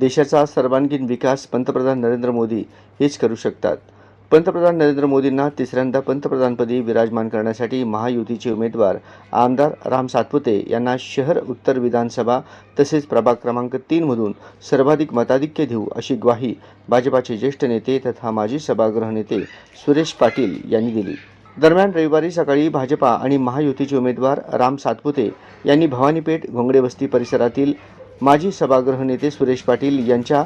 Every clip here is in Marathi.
देशाचा सर्वांगीण विकास पंतप्रधान नरेंद्र मोदी हेच करू शकतात. पंतप्रधान नरेंद्र मोदींना तिसऱ्यांदा पंतप्रधानपदी विराजमान करण्यासाठी महायुतीचे उमेदवार आमदार राम सातपुते यांना शहर उत्तर विधानसभा तसेच प्रभाग क्रमांक तीनमधून सर्वाधिक मताधिक्य देऊ अशी ग्वाही भाजपाचे ज्येष्ठ नेते तथा माजी सभागृह नेते सुरेश पाटील यांनी दिली. दरम्यान रविवारी सकाळी भाजपा आणि महायुतीचे उमेदवार राम सातपुते यांनी भवानीपेठ घोंगडेवस्ती परिसरातील माजी सभागृह नेते सुरेश पाटील यांच्या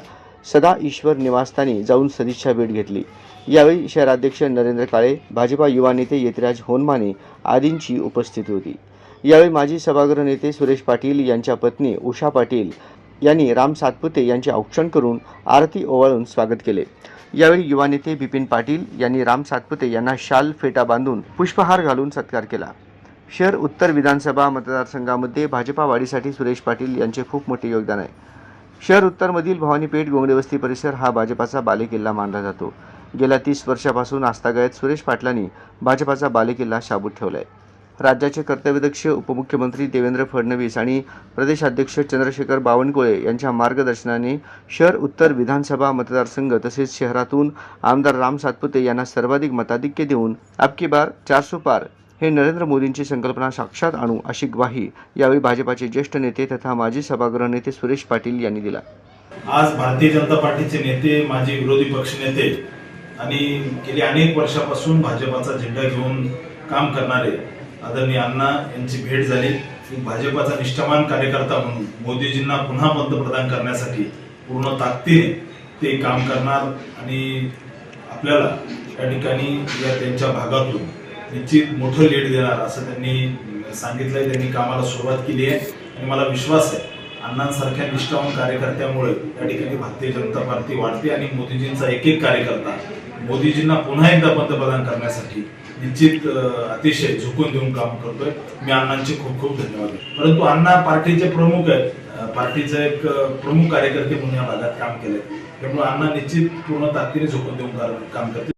सदा ईश्वर निवासस्थानी जाऊन सदिच्छा भेट घेतली. यावेळी शहराध्यक्ष नरेंद्र काळे भाजपा युवा नेते येतराज होनमाने आदींची उपस्थिती होती. यावेळी माजी सभागृह नेते सुरेश पाटील यांच्या पत्नी उषा पाटील यांनी राम सातपुते यांचे औक्षण करून आरती ओवाळून स्वागत केले. यावेळी युवा नेते बिपिन पाटील यांनी राम सातपुते यांना शाल फेटा बांधून पुष्पहार घालून सत्कार केला. शहर उत्तर विधानसभा मतदारसंघामध्ये भाजपा वाढीसाठी सुरेश पाटील यांचे खूप मोठे योगदान आहे. शहर उत्तरमधील भवानीपेठ गोंगडेवस्ती परिसर हा भाजपाचा बालेकिल्ला मानला जातो. गेल्या तीस वर्षापासून आस्थागायत सुरेश पाटलांनी भाजपाचा बालेकिल्ला शाबूत ठेवला आहे राज्याचे कर्तव्यदक्ष उपमुख्यमंत्री देवेंद्र फडणवीस आणि प्रदेशाध्यक्ष चंद्रशेखर बावनकुळे यांच्या मार्गदर्शनाने शहर उत्तर विधानसभा मतदारसंघ तसेच शहरातून आमदार राम सातपुते यांना सर्वाधिक मताधिक्य देऊन अबकी बार चारसो पार हे नरेंद्र मोदींची संकल्पना साक्षात आणू अशी ग्वाही यावेळी भाजपाचे ज्येष्ठ नेते तथा माजी सभागृह नेते सुरेश पाटील यांनी दिला. आज भारतीय जनता पार्टीचे नेते माजी विरोधी पक्षनेते आणि गेली अनेक वर्षापासून भाजपाचा झेंडा घेऊन काम करणारे आदरणीय अण्णा यांची भेट झाली. भाजपाचा निष्ठावान कार्यकर्ता म्हणून मोदीजींना पुन्हा पंतप्रधान करण्यासाठी पूर्ण ताकदीने ते काम करणार आणि आपल्याला या ठिकाणी या त्यांच्या भागातून निश्चित मोठं लीड देणार असं त्यांनी सांगितलंय त्यांनी कामाला सुरुवात केली आहे. आणि मला विश्वास आहे अण्णांसारख्या निष्ठावान कार्यकर्त्यामुळे या ठिकाणी भारतीय जनता पार्टी वाढते आणि मोदीजींचा एक एक कार्यकर्ता मोदीजींना पुन्हा एकदा पंतप्रधान करण्यासाठी निश्चित अतिशय झुकून देऊन काम करतोय. मी अण्णांचे खूप खूप धन्यवाद. परंतु अण्णा पार्टीचे प्रमुख आहेत. पार्टीचे एक प्रमुख कार्यकर्ते म्हणून या भागात काम केलंय. त्यामुळे अण्णा निश्चित पूर्ण ताकदीने झुकून देऊन काम करते